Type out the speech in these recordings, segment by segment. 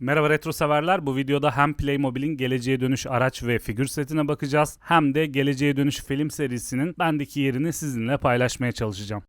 Merhaba retro severler. Bu videoda hem Playmobil'in geleceğe dönüş araç ve figür setine bakacağız hem de geleceğe dönüş film serisinin bendeki yerini sizinle paylaşmaya çalışacağım.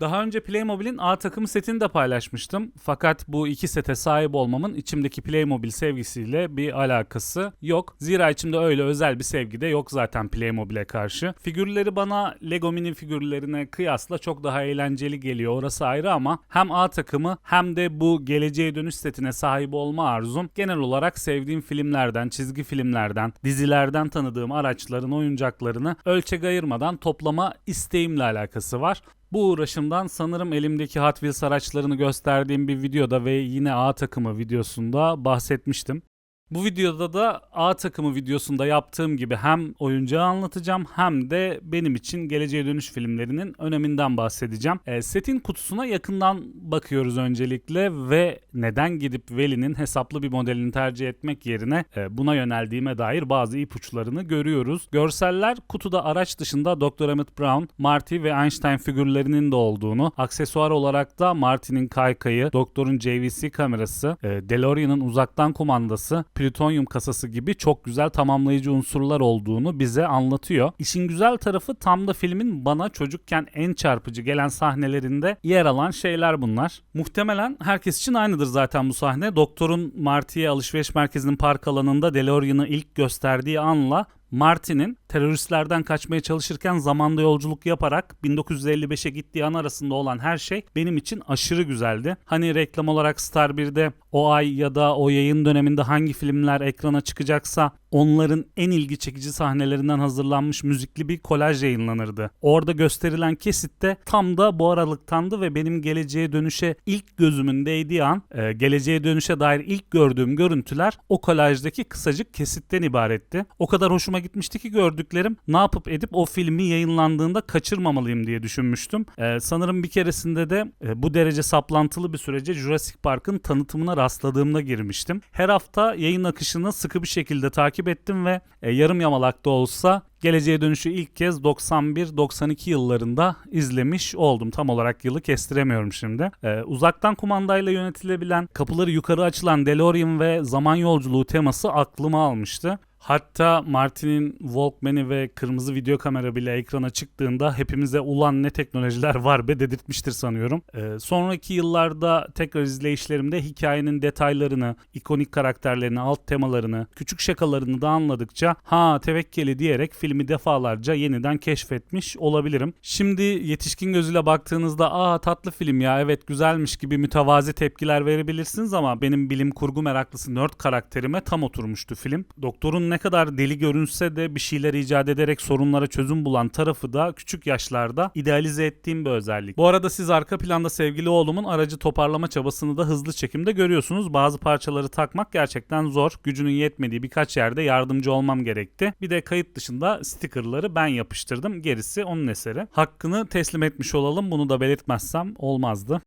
Daha önce Playmobil'in A takımı setini de paylaşmıştım. Fakat bu iki sete sahip olmamın içimdeki Playmobil sevgisiyle bir alakası yok. Zira içimde öyle özel bir sevgi de yok zaten Playmobil'e karşı. Figürleri bana Lego mini figürlerine kıyasla çok daha eğlenceli geliyor. Orası ayrı ama hem A takımı hem de bu geleceğe dönüş setine sahip olma arzum genel olarak sevdiğim filmlerden, çizgi filmlerden, dizilerden tanıdığım araçların oyuncaklarını ölçek ayırmadan toplama isteğimle alakası var. Bu uğraşımdan sanırım elimdeki Hot Wheels araçlarını gösterdiğim bir videoda ve yine A takımı videosunda bahsetmiştim. Bu videoda da A takımı videosunda yaptığım gibi hem oyuncağı anlatacağım hem de benim için geleceğe dönüş filmlerinin öneminden bahsedeceğim. E, setin kutusuna yakından bakıyoruz öncelikle ve neden gidip Veli'nin hesaplı bir modelini tercih etmek yerine e, buna yöneldiğime dair bazı ipuçlarını görüyoruz. Görseller kutuda araç dışında Dr. Emmett Brown, Marty ve Einstein figürlerinin de olduğunu, aksesuar olarak da Marty'nin kaykayı, Doktor'un JVC kamerası, e, DeLorean'ın uzaktan kumandası, plütonyum kasası gibi çok güzel tamamlayıcı unsurlar olduğunu bize anlatıyor. İşin güzel tarafı tam da filmin bana çocukken en çarpıcı gelen sahnelerinde yer alan şeyler bunlar. Muhtemelen herkes için aynıdır zaten bu sahne. Doktorun Marty'ye alışveriş merkezinin park alanında DeLorean'ı ilk gösterdiği anla Martin'in teröristlerden kaçmaya çalışırken zamanda yolculuk yaparak 1955'e gittiği an arasında olan her şey benim için aşırı güzeldi. Hani reklam olarak Star 1'de o ay ya da o yayın döneminde hangi filmler ekrana çıkacaksa onların en ilgi çekici sahnelerinden hazırlanmış müzikli bir kolaj yayınlanırdı. Orada gösterilen kesitte tam da bu aralıktandı ve benim geleceğe dönüşe ilk gözümün değdiği an, e, geleceğe dönüşe dair ilk gördüğüm görüntüler o kolajdaki kısacık kesitten ibaretti. O kadar hoşuma gitmişti ki gördüklerim ne yapıp edip o filmi yayınlandığında kaçırmamalıyım diye düşünmüştüm. E, sanırım bir keresinde de e, bu derece saplantılı bir sürece Jurassic Park'ın tanıtımına rastladığımda girmiştim. Her hafta yayın akışını sıkı bir şekilde takip ettim ve e, yarım yamalak da olsa Geleceğe Dönüşü ilk kez 91-92 yıllarında izlemiş oldum. Tam olarak yılı kestiremiyorum şimdi. Ee, uzaktan kumandayla yönetilebilen, kapıları yukarı açılan DeLorean ve zaman yolculuğu teması aklıma almıştı. Hatta Martin'in Walkman'i ve kırmızı video kamera bile ekrana çıktığında hepimize ulan ne teknolojiler var be dedirtmiştir sanıyorum. Ee, sonraki yıllarda tekrar izleyişlerimde hikayenin detaylarını, ikonik karakterlerini, alt temalarını, küçük şakalarını da anladıkça ha tevekkeli diyerek filmi defalarca yeniden keşfetmiş olabilirim. Şimdi yetişkin gözüyle baktığınızda aa tatlı film ya evet güzelmiş gibi mütevazi tepkiler verebilirsiniz ama benim bilim kurgu meraklısı nerd karakterime tam oturmuştu film. Doktorun ne kadar deli görünse de bir şeyler icat ederek sorunlara çözüm bulan tarafı da küçük yaşlarda idealize ettiğim bir özellik. Bu arada siz arka planda sevgili oğlumun aracı toparlama çabasını da hızlı çekimde görüyorsunuz. Bazı parçaları takmak gerçekten zor. Gücünün yetmediği birkaç yerde yardımcı olmam gerekti. Bir de kayıt dışında stickerları ben yapıştırdım. Gerisi onun eseri. Hakkını teslim etmiş olalım. Bunu da belirtmezsem olmazdı.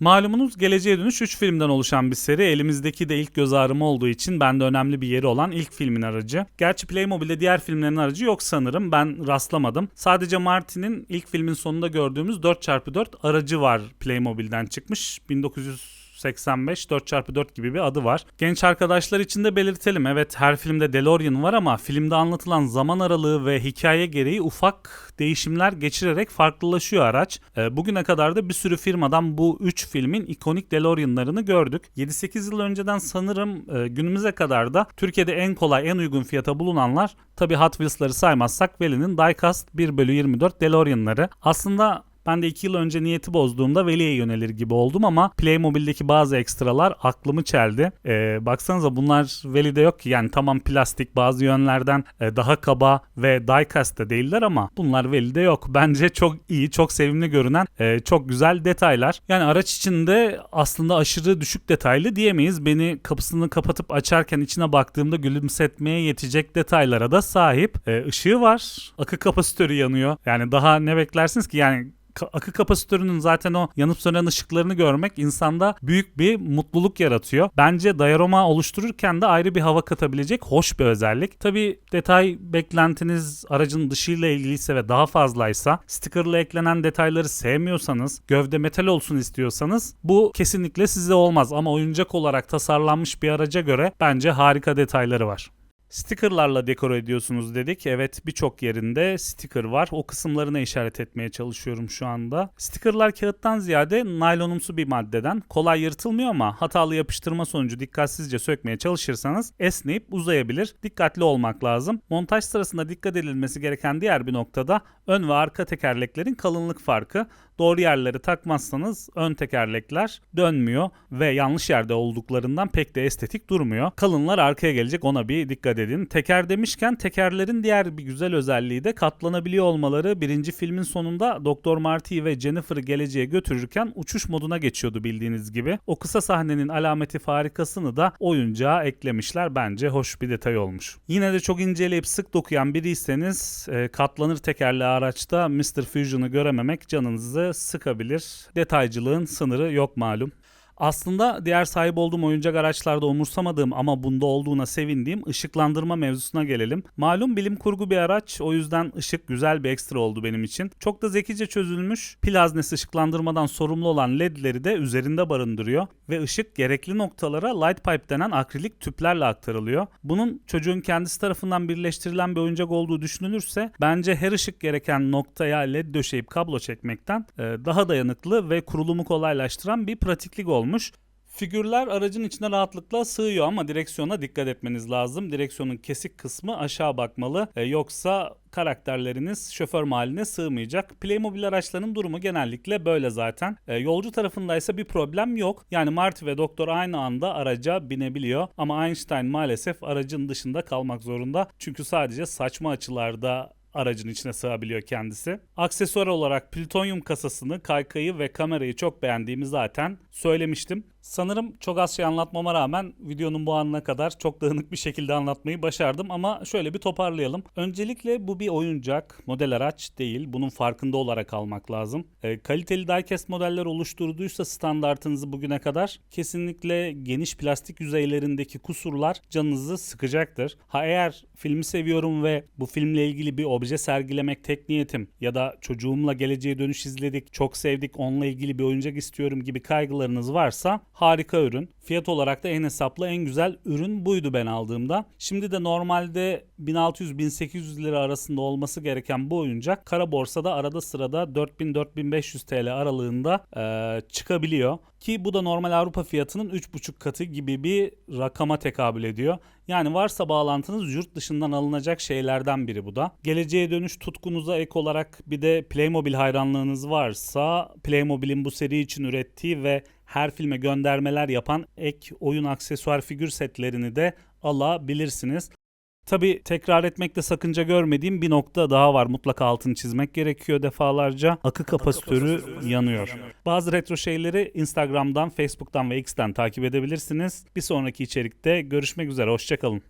Malumunuz Geleceğe Dönüş 3 filmden oluşan bir seri. Elimizdeki de ilk göz ağrımı olduğu için bende önemli bir yeri olan ilk filmin aracı. Gerçi Playmobil'de diğer filmlerin aracı yok sanırım. Ben rastlamadım. Sadece Martin'in ilk filmin sonunda gördüğümüz 4x4 aracı var Playmobil'den çıkmış. 1900 85 4x4 gibi bir adı var. Genç arkadaşlar için de belirtelim. Evet her filmde DeLorean var ama filmde anlatılan zaman aralığı ve hikaye gereği ufak değişimler geçirerek farklılaşıyor araç. E, bugüne kadar da bir sürü firmadan bu 3 filmin ikonik DeLorean'larını gördük. 7-8 yıl önceden sanırım e, günümüze kadar da Türkiye'de en kolay en uygun fiyata bulunanlar tabi Hot Wheels'ları saymazsak Veli'nin Diecast 1 bölü 24 DeLorean'ları. Aslında ben de 2 yıl önce niyeti bozduğumda Veli'ye yönelir gibi oldum ama Playmobil'deki bazı ekstralar aklımı çeldi. Ee, baksanıza bunlar Veli'de yok ki yani tamam plastik bazı yönlerden e, daha kaba ve diecast'te değiller ama bunlar Veli'de yok. Bence çok iyi, çok sevimli görünen e, çok güzel detaylar. Yani araç içinde aslında aşırı düşük detaylı diyemeyiz. Beni kapısını kapatıp açarken içine baktığımda gülümsetmeye yetecek detaylara da sahip. E, ışığı var. Akı kapasitörü yanıyor. Yani daha ne beklersiniz ki yani akı kapasitörünün zaten o yanıp sönen ışıklarını görmek insanda büyük bir mutluluk yaratıyor. Bence diorama oluştururken de ayrı bir hava katabilecek hoş bir özellik. Tabi detay beklentiniz aracın dışıyla ilgiliyse ve daha fazlaysa, stickerla eklenen detayları sevmiyorsanız, gövde metal olsun istiyorsanız bu kesinlikle size olmaz ama oyuncak olarak tasarlanmış bir araca göre bence harika detayları var. Stickerlarla dekore ediyorsunuz dedik. Evet birçok yerinde sticker var. O kısımlarına işaret etmeye çalışıyorum şu anda. Stickerlar kağıttan ziyade naylonumsu bir maddeden. Kolay yırtılmıyor ama hatalı yapıştırma sonucu dikkatsizce sökmeye çalışırsanız esneyip uzayabilir. Dikkatli olmak lazım. Montaj sırasında dikkat edilmesi gereken diğer bir noktada ön ve arka tekerleklerin kalınlık farkı. Doğru yerleri takmazsanız ön tekerlekler dönmüyor ve yanlış yerde olduklarından pek de estetik durmuyor. Kalınlar arkaya gelecek ona bir dikkat edin. Teker demişken tekerlerin diğer bir güzel özelliği de katlanabiliyor olmaları. Birinci filmin sonunda Dr. Marty ve Jennifer'ı geleceğe götürürken uçuş moduna geçiyordu bildiğiniz gibi. O kısa sahnenin alameti farikasını da oyuncağa eklemişler. Bence hoş bir detay olmuş. Yine de çok inceleyip sık dokuyan biriyseniz e, katlanır tekerli araçta Mr. Fusion'ı görememek canınızı sıkabilir. Detaycılığın sınırı yok malum. Aslında diğer sahip olduğum oyuncak araçlarda umursamadığım ama bunda olduğuna sevindiğim ışıklandırma mevzusuna gelelim. Malum bilim kurgu bir araç o yüzden ışık güzel bir ekstra oldu benim için. Çok da zekice çözülmüş pil haznesi ışıklandırmadan sorumlu olan ledleri de üzerinde barındırıyor ve ışık gerekli noktalara light pipe denen akrilik tüplerle aktarılıyor. Bunun çocuğun kendisi tarafından birleştirilen bir oyuncak olduğu düşünülürse bence her ışık gereken noktaya led döşeyip kablo çekmekten e, daha dayanıklı ve kurulumu kolaylaştıran bir pratiklik olmuş. Figürler aracın içine rahatlıkla sığıyor ama direksiyona dikkat etmeniz lazım. Direksiyonun kesik kısmı aşağı bakmalı. E, yoksa karakterleriniz şoför mahaline sığmayacak. Playmobil araçlarının durumu genellikle böyle zaten. E, yolcu tarafındaysa bir problem yok. Yani Marty ve Doktor aynı anda araca binebiliyor. Ama Einstein maalesef aracın dışında kalmak zorunda. Çünkü sadece saçma açılarda aracın içine sığabiliyor kendisi. Aksesuar olarak plütonyum kasasını, kaykayı ve kamerayı çok beğendiğimi zaten söylemiştim. Sanırım çok az şey anlatmama rağmen videonun bu anına kadar çok dağınık bir şekilde anlatmayı başardım ama şöyle bir toparlayalım. Öncelikle bu bir oyuncak, model araç değil. Bunun farkında olarak almak lazım. E, kaliteli diecast modeller oluşturduysa standartınızı bugüne kadar kesinlikle geniş plastik yüzeylerindeki kusurlar canınızı sıkacaktır. Ha eğer filmi seviyorum ve bu filmle ilgili bir obje sergilemek tek niyetim ya da çocuğumla geleceğe dönüş izledik, çok sevdik, onunla ilgili bir oyuncak istiyorum gibi kaygılarınız varsa harika ürün. Fiyat olarak da en hesaplı en güzel ürün buydu ben aldığımda. Şimdi de normalde 1600-1800 lira arasında olması gereken bu oyuncak kara borsada arada sırada 4000-4500 TL aralığında eee, çıkabiliyor. Ki bu da normal Avrupa fiyatının 3,5 katı gibi bir rakama tekabül ediyor. Yani varsa bağlantınız yurt dışından alınacak şeylerden biri bu da. Geleceğe dönüş tutkunuza ek olarak bir de Playmobil hayranlığınız varsa Playmobil'in bu seri için ürettiği ve her filme göndermeler yapan ek oyun aksesuar figür setlerini de alabilirsiniz. Tabi tekrar etmekte sakınca görmediğim bir nokta daha var. Mutlaka altını çizmek gerekiyor defalarca. Akı kapasitörü yanıyor. Bazı retro şeyleri Instagram'dan, Facebook'tan ve X'ten takip edebilirsiniz. Bir sonraki içerikte görüşmek üzere. Hoşçakalın.